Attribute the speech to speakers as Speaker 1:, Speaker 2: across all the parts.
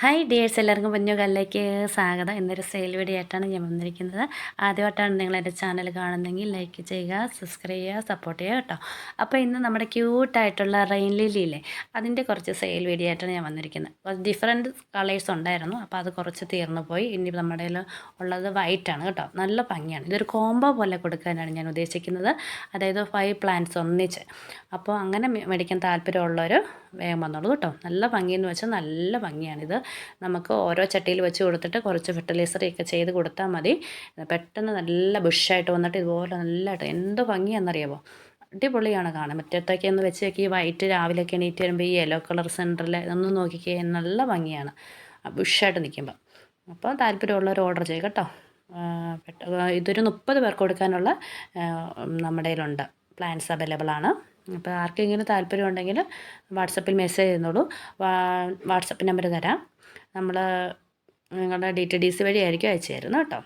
Speaker 1: Hi dears എല്ലാവർക്കും കുഞ്ഞുകളിലേക്ക് സ്വാഗതം. എന്നൊരു സെയിൽ വീഡിയോ ആയിട്ടാണ് ഞാൻ വന്നിരിക്കുന്നത്. ആദ്യമായിട്ടാണ് നിങ്ങൾ എന്റെ ചാനൽ കാണുന്നതെങ്കിൽ ലൈക്ക് ചെയ്യുക സബ്സ്ക്രൈബ് ചെയ്യുക സപ്പോർട്ട് ചെയ്യുക കേട്ടോ. അപ്പോൾ ഇന്ന് നമ്മുടെ ക്യൂട്ടായിട്ടുള്ള റെയിൻ ലില്ലിയില്ലേ അതിന്റെ കുറച്ച് സെയിൽ വീഡിയോ ആയിട്ടാണ് ഞാൻ വന്നിരിക്കുന്നത്. ഡിഫറെന്റ് കളേഴ്സ് ഉണ്ടായിരുന്നു. അപ്പോൾ അത് കുറച്ച് തീർന്നു പോയി. ഇനി നമ്മുടെ ഉള്ളത് ആണ് കേട്ടോ. നല്ല ഭംഗിയാണ്. ഇതൊരു കോംബോ പോലെ കൊടുക്കാനാണ് ഞാൻ ഉദ്ദേശിക്കുന്നത്. അതായത് ഫൈവ് പ്ലാന്റ്സ് ഒന്നിച്ച്. അപ്പോൾ അങ്ങനെ മേടിക്കാൻ താല്പര്യമുള്ളവർ വേഗം വന്നോളൂ കേട്ടോ. നല്ല ഭംഗിയെന്ന് വെച്ചാൽ നല്ല ഭംഗിയാണിത്. നമുക്ക് ഓരോ ചട്ടിയിൽ വെച്ച് കൊടുത്തിട്ട് കുറച്ച് ഫെർട്ടിലൈസറൊക്കെ ചെയ്ത് കൊടുത്താൽ മതി. പെട്ടെന്ന് നല്ല ബുഷായിട്ട് വന്നിട്ട് ഇതുപോലെ നല്ലതായിട്ട് എന്ത് ഭംഗിയാണെന്നറിയാമോ അടിപൊളിയാണ് കാണാൻ. മുറ്റത്തൊക്കെ ഒന്ന് വെച്ച് നോക്കി വൈറ്റ് രാവിലെയൊക്കെ എണീറ്റ് വരുമ്പോൾ ഈ യെല്ലോ കളർ സെന്ററിൽ ഒന്ന് നോക്കിക്കേ നല്ല ഭംഗിയാണ്. ബുഷായിട്ട് നിൽക്കുമ്പോൾ അപ്പോൾ താല്പര്യമുള്ളവർ ഓർഡർ ചെയ്യുക കേട്ടോ. ഇതൊരു മുപ്പത് പേർക്ക് കൊടുക്കാനുള്ള നമ്മുടെ കയ്യിലുണ്ട്. പ്ലാൻസ് അവൈലബിൾ ആണ്. അപ്പോൾ ആർക്കെങ്കിലും താല്പര്യം ഉണ്ടെങ്കിൽ വാട്സപ്പിൽ മെസ്സേജ് ചെയ്യുന്നുള്ളൂ. വാട്സപ്പ് നമ്പർ തരാം. നമ്മൾ നിങ്ങളുടെ ഡി ടി ഡി സി വഴി ആയിരിക്കും അയച്ചു തരുന്നത് കേട്ടോ.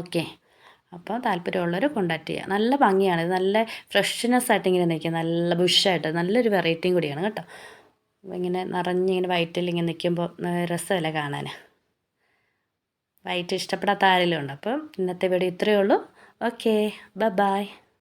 Speaker 1: ഓക്കെ അപ്പോൾ താല്പര്യമുള്ളവർ കോണ്ടാക്ട് ചെയ്യുക നല്ല ഭംഗിയാണ്. ഇത് നല്ല ഫ്രഷ്നെസ് ആയിട്ട് ഇങ്ങനെ നിൽക്കുക. നല്ല ബുഷായിട്ട് നല്ലൊരു വെറൈറ്റിയും കൂടിയാണ് കേട്ടോ. ഇങ്ങനെ നിറഞ്ഞിങ്ങനെ വൈറ്റിൽ ഇങ്ങനെ നിൽക്കുമ്പോൾ രസമല്ല കാണാൻ? വൈറ്റ് ഇഷ്ടപ്പെടാത്ത ആരെങ്കിലും ഉണ്ട്? അപ്പം ഇന്നത്തെ വീഡിയോ ഇത്രയേ ഉള്ളൂ. ഓക്കെ ബ ബായ്